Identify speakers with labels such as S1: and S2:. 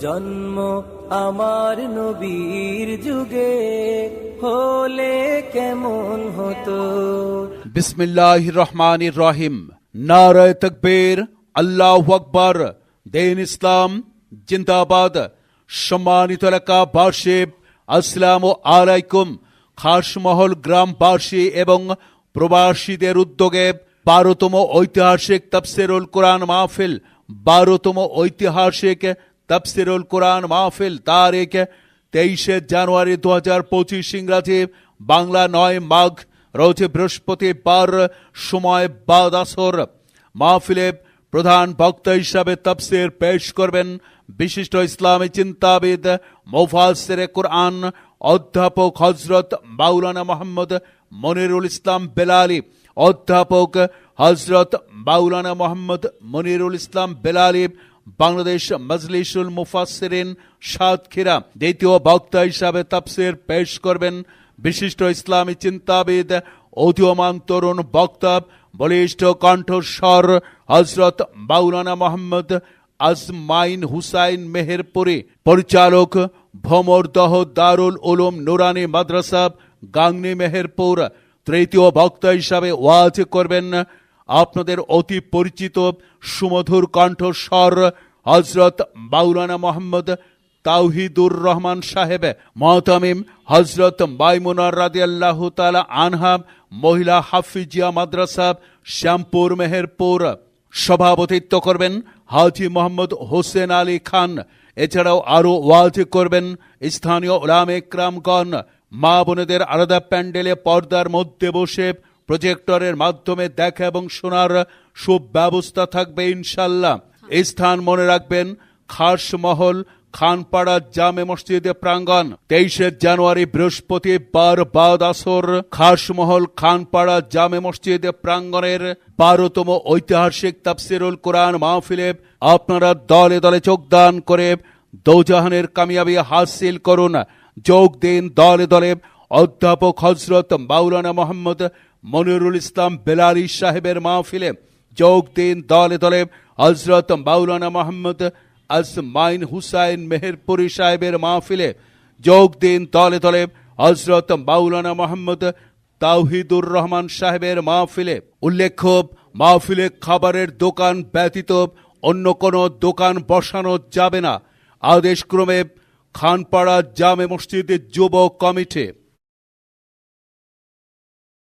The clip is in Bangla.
S1: জন্ম আমার নবীর যুগে হলে কেমন হতো?
S2: বিসমিল্লাহ রহমান রহিম। নারায় তকবীর, আল্লাহ আকবর। দেন ইসলাম, জিন্দাবাদ। সম্মানিত এলাকাবাসী, আসসালাম আলাইকুম। খাসমহল গ্রামবাসী এবং প্রবাসীদের উদ্যোগে বারোতম ঐতিহাসিক তফসিরুল কোরআন মাহফিল, বারোতম ঐতিহাসিক তফসিরুল কোরআন মাহফিল তারিখ তেইশে জানুয়ারি দু হাজার পঁচিশ ইংরাজি, বাংলা নয় মাঘ রয়েছে বৃহস্পতিবার সময় বাদ আসর। মাহফিলে প্রধান বক্তা হিসাবে তফসির পেশ করবেন বিশিষ্ট ইসলামী চিন্তাবিদ মোফাসের কোরআন অধ্যাপক হজরত মাওলানা মোহাম্মদ মনিরুল ইসলাম বেলালি, অধ্যাপক হজরত মাওলানা মোহাম্মদ মনিরুল ইসলাম বেলালি বাংলাদেশ মজলিসুল মুফাসসিরিন সাতক্ষীরা দ্বিতীয় বক্তা হিসাবে তাফসির পেশ করবেন। বিশিষ্ট ইসলামী চিন্তাবিদ, উদীয়মান তরুণ বক্তা, বলিষ্ঠ কণ্ঠস্বর হজরত মাওলানা মোহাম্মদ আজমাইন হুসাইন মেহেরপুরি, পরিচালক ভমরদহ দারুল উলুম নুরানি মাদ্রাসা, গাংনি মেহেরপুর। তৃতীয় বক্তা হিসাবে ওয়াজ করবেন আপনাদের অতি পরিচিত সুমধুর কণ্ঠস্বর হজরত মাওলানা মোহাম্মদ তাওহিদুর রহমান সাহেব, মহতামিম হজরত মাইমুনার রাদি আল্লাহ তালা আনহাব মহিলা হাফিজিয়া মাদ্রাসা, শ্যামপুর, মেহেরপুর। সভাপতিত্ব করবেন হাজি মোহাম্মদ হোসেন আলী খান। এছাড়াও আরও ওয়াজ করবেন স্থানীয় ওলাম একরামগণ মা বোনেদের আলাদা প্যান্ডেলে পর্দার মধ্যে বসে প্রজেক্টরের মাধ্যমে দেখা এবং শোনার সুব্যবস্থা থাকবে ইনশাল্লাহ এই স্থান মনে রাখবেন খাস মহল খানপাড়া জামে মসজিদে প্রাঙ্গণ। তেইশে জানুয়ারি বৃহস্পতিবার বাদ আসর, খাসমহল, খানপাড়া জামে মসজিদে প্রাঙ্গণের বারোতম ঐতিহাসিক তাফসিরুল কোরআন মাহফিলে আপনারা দলে দলে যোগদান করে দৌজাহানের কামিয়াবি হাসিল করুন। যোগ দিন দলে দলে অধ্যাপক হজরত মাওলানা মোহাম্মদ মনিরুল ইসলাম বেলারি সাহেবের মাহফিলে যোগ দিন দলে দলে হজরত মাওলানা মোহাম্মদ আজমাইন হুসাইন মেহেরপুরি সাহেবের মাহফিলে যোগ দিন দলে দলে হজরত মাওলানা মোহাম্মদ তাওহিদুর রহমান সাহেবের মাহফিলে উল্লেখ্য, মাহফিলে খাবারের দোকান ব্যতীত অন্য কোনো দোকান বসানো যাবে না। আদেশক্রমে খানপাড়া জামে মসজিদের যুব কমিটি